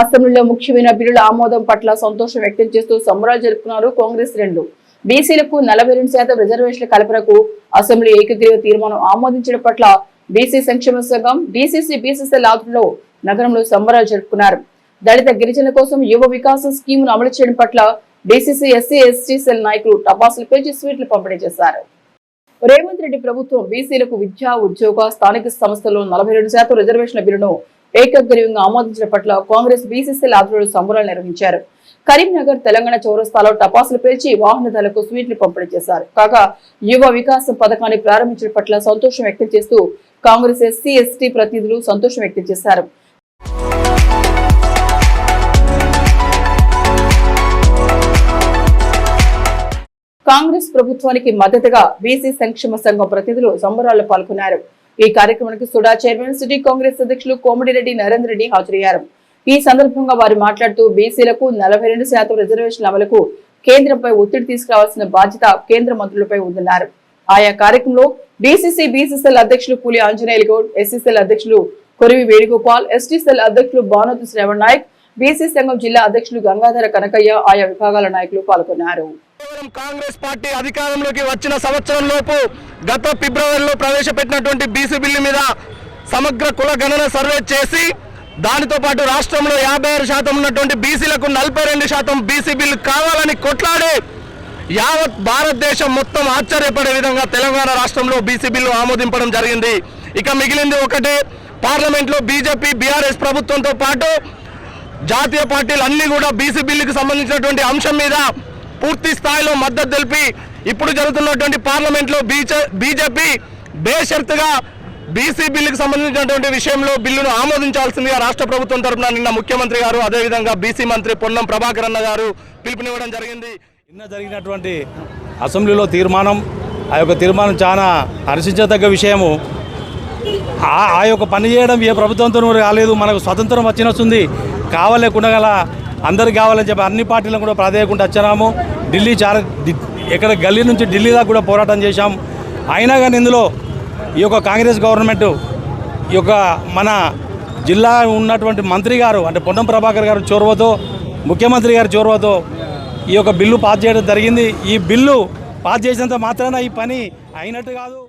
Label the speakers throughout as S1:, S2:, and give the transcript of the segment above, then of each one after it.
S1: అసెంబ్లీలో ముఖ్యమైన బిల్లుల ఆమోదం పట్ల సంతోషం వ్యక్తం చేస్తూ సంబరాలు జరుపుకున్నారు కాంగ్రెస్ రెండు. బీసీలకు నలభై రెండు శాతం రిజర్వేషన్ల కల్పనకు అసెంబ్లీ ఏకగ్రీవ తీర్మానం ఆమోదించడం పట్ల బీసీ సంక్షేమ సంఘం బీసీసీ బీసీసీఎల్ ఆధ్వర్యంలో నగరంలో సంబరాలు జరుపుకున్నారు. దళిత గిరిజన కోసం యువ వికాసం స్కీమును అమలు చేయడం పట్ల బీసీసీ ఎస్సీ ఎస్టీ సెల్ నాయకులు టపాసులు పేర్చి స్వీట్లు పంపిణీ చేశారు. రేవంత్ రెడ్డి ప్రభుత్వం బీసీలకు విద్యా ఉద్యోగ స్థానిక సంస్థల్లో నలభై రెండు శాతం రిజర్వేషన్ల బిల్లును ఏకగ్రీవంగా ఆమోదించిన పట్ల కాంగ్రెస్ బీసీసీల ఆధ్వర్యంలో సంబరాలు నిర్వహించారు. కరీంనగర్ తెలంగాణ చౌరస్తాలో టపాసులు పేర్చి వాహనదారులకు స్వీట్లు పంపిణీ చేశారు. కాగా యువ వికాసం పథకాన్ని ప్రారంభించిన పట్ల సంతోషం వ్యక్తం చేస్తూ కాంగ్రెస్ ఎస్సీ ఎస్టీ ప్రతినిధులు సంతోషం వ్యక్తం చేశారు. కాంగ్రెస్ ప్రభుత్వానికి మద్దతుగా బీసీ సంక్షేమ సంఘం ప్రతినిధులు సంబరాల్లో పాల్గొన్నారు. ఈ కార్యక్రమానికి సుడా చైర్మన్ సిటీ కాంగ్రెస్ అధ్యక్షులు కోమటిరెడ్డి నరేందర్ రెడ్డి హాజరయ్యారు. ఈ సందర్భంగా వారు మాట్లాడుతూ బీసీలకు నలభై రెండు శాతం రిజర్వేషన్ అమలుకు కేంద్రంపై ఒత్తిడి తీసుకురావాల్సిన బాధ్యత కేంద్ర మంత్రులపై ఉందన్నారు. ఆయా కార్యక్రమంలో బీసీసీ బీసీసీఎల్ అధ్యక్షులు పులి ఆంజనేయులు గౌడ్ ఎస్సీసీఎల్ అధ్యక్షులు కొరివి వేణుగోపాల్ ఎస్టీసీఎల్ అధ్యక్షులు భానోతి శ్రవణ్ నాయక్ బీసీ సంఘం జిల్లా అధ్యక్షులు గంగాధర కనకయ్య ఆయా విభాగాల నాయకులు పాల్గొన్నారు.
S2: కేవలం కాంగ్రెస్ పార్టీ అధికారంలోకి వచ్చిన సంవత్సరం లోపు గత ఫిబ్రవరిలో ప్రవేశపెట్టినటువంటి బీసీ బిల్లు మీద సమగ్ర కుల గణన సర్వే చేసి దానితో పాటు రాష్ట్రంలో యాభై ఆరు శాతం ఉన్నటువంటి బీసీలకు నలభై రెండు శాతం బీసీ బిల్లు కావాలని కొట్లాడి యావత్ భారతదేశం మొత్తం ఆశ్చర్యపడే విధంగా తెలంగాణ రాష్ట్రంలో బీసీ బిల్లు ఆమోదింపడం జరిగింది. ఇక మిగిలింది ఒకటే పార్లమెంట్లో బీజేపీ బీఆర్ఎస్ ప్రభుత్వంతో పాటు జాతీయ పార్టీలు అన్ని కూడా బీసీ బిల్లుకు సంబంధించినటువంటి అంశం మీద పూర్తి స్థాయిలో మద్దతు తెలిపి ఇప్పుడు జరుగుతున్నటువంటి పార్లమెంట్లో బీజే బీజేపీ బేషరతుగా బీసీ బిల్లుకు సంబంధించినటువంటి విషయంలో బిల్లును ఆమోదించాల్సిందిగా రాష్ట్ర ప్రభుత్వం తరపున నిన్న ముఖ్యమంత్రి గారు అదేవిధంగా బీసీ మంత్రి పొన్నం ప్రభాకర్ అన్న గారు పిలుపునివ్వడం జరిగింది.
S3: నిన్న జరిగినటువంటి అసెంబ్లీలో తీర్మానం ఆ యొక్క తీర్మానం చాలా హర్షించదగ్గ విషయము. ఆ యొక్క పని చేయడం ఏ ప్రభుత్వంతో కాలేదు మనకు స్వతంత్రం వచ్చినస్తుంది కావలేకుండా గల అందరికి కావాలని చెప్పి అన్ని పార్టీలను కూడా ప్రాధాన్యకుండా వచ్చినాము ఢిల్లీ చాలా ఇక్కడ ఎక్కడ గల్లీ నుంచి ఢిల్లీ దాకా కూడా పోరాటం చేశాం. అయినా కానీ ఇందులో ఈ యొక్క కాంగ్రెస్ గవర్నమెంట్ ఈ యొక్క మన జిల్లా ఉన్నటువంటి మంత్రి గారు అంటే పొన్నం ప్రభాకర్ గారు చొరవతో ముఖ్యమంత్రి గారి చొరవతో ఈ యొక్క బిల్లు పాస్ చేయడం జరిగింది. ఈ బిల్లు పాస్ చేసినంత మాత్రాన ఈ పని అయినట్టు కాదు.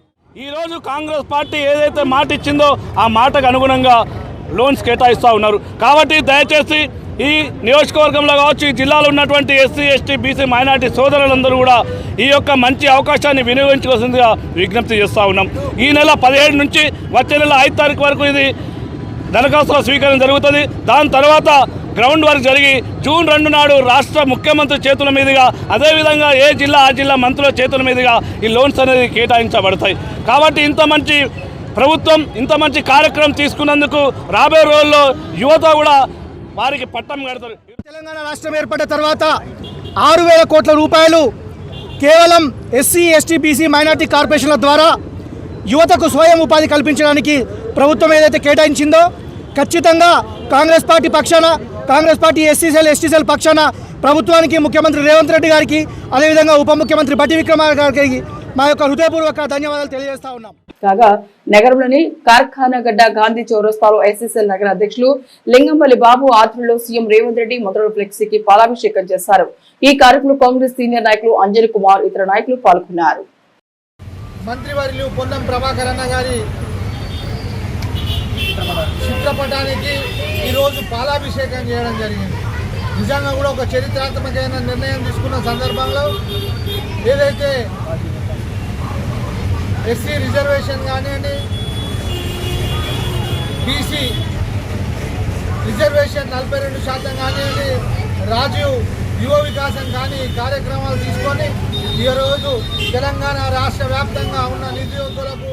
S4: ఈరోజు కాంగ్రెస్ పార్టీ ఏదైతే మాట ఇచ్చిందో ఆ మాటకు అనుగుణంగా లోన్స్ కేటాయిస్తూ ఉన్నారు. కాబట్టి దయచేసి ఈ నియోజకవర్గంలో కావచ్చు ఈ జిల్లాలో ఉన్నటువంటి ఎస్సీ ఎస్టీ బీసీ మైనార్టీ సోదరులందరూ కూడా ఈ యొక్క మంచి అవకాశాన్ని వినియోగించుకోవాల్సిందిగా విజ్ఞప్తి చేస్తూ ఉన్నాం. ఈ నెల పదిహేడు నుంచి వచ్చే నెల ఐదు తారీఖు వరకు ఇది దరఖాస్తుల స్వీకరణ జరుగుతుంది. దాని తర్వాత గ్రౌండ్ వర్క్ జరిగి జూన్ రెండు నాడు రాష్ట్ర ముఖ్యమంత్రి చేతుల మీదుగా అదేవిధంగా ఏ జిల్లా ఆ జిల్లా మంత్రుల చేతుల మీదుగా ఈ లోన్స్ అనేది కేటాయించబడతాయి. కాబట్టి ఇంత మంచి ప్రభుత్వం ఇంత మంచి కార్యక్రమం తీసుకున్నందుకు రాబోయే రోజుల్లో యువత కూడా వారికి పట్టం కడతారు.
S5: తెలంగాణ రాష్ట్రం ఏర్పడిన తర్వాత ఆరు వేల కోట్ల రూపాయలు కేవలం ఎస్సీ ఎస్టీ బీసీ మైనార్టీ కార్పొరేషన్ల ద్వారా యువతకు స్వయం ఉపాధి కల్పించడానికి ప్రభుత్వం ఏదైతే కేటాయించిందో ఖచ్చితంగా కాంగ్రెస్ పార్టీ పక్షాన కాంగ్రెస్ పార్టీ ఎస్సీసీఎల్ ఎస్టీసీఎల్ పక్షాన ప్రభుత్వానికి ముఖ్యమంత్రి రేవంత్ రెడ్డి గారికి అదేవిధంగా ఉప ముఖ్యమంత్రి బట్టి విక్రమార్ గారికి మా యొక్క హృదయపూర్వక ధన్యవాదాలు తెలియజేస్తా ఉన్నాం.
S1: కాగా నగరంలోని కార్ఖానాగడ్డ గాంధీ చౌరస్తాలో ఎస్ఎస్ఎల్ నగర అధ్యక్షులు లింగంపల్లి బాబు ఆధ్వర్యంలో సీఎం రేవంత్ రెడ్డి మొదటి ఫ్లెక్సీకి పాలాభిషేకం చేశారు. ఈ కార్యక్రమంలో కాంగ్రెస్ సీనియర్ నాయకులు అంజలి కుమార్ ఇతర నాయకులు పాల్గొన్నారు.
S6: మంత్రివర్యులు పొన్నం ప్రభాకర్ అన్న గారి చిత్రపటానికి ఈరోజు పాలాభిషేకం చేయడం జరిగింది. నిజంగా కూడా ఒక చరిత్రాత్మకమైన నిర్ణయం తీసుకున్న సందర్భంలో ఏదైతే ఎస్సీ రిజర్వేషన్ కానివ్వండి బీసీ రిజర్వేషన్ నలభై రెండు శాతం కానివ్వండి రాజీవ్ యువ వికాసం కానీ కార్యక్రమాలు తీసుకొని ఈరోజు తెలంగాణ రాష్ట్ర వ్యాప్తంగా ఉన్న నిరుద్యోగులకు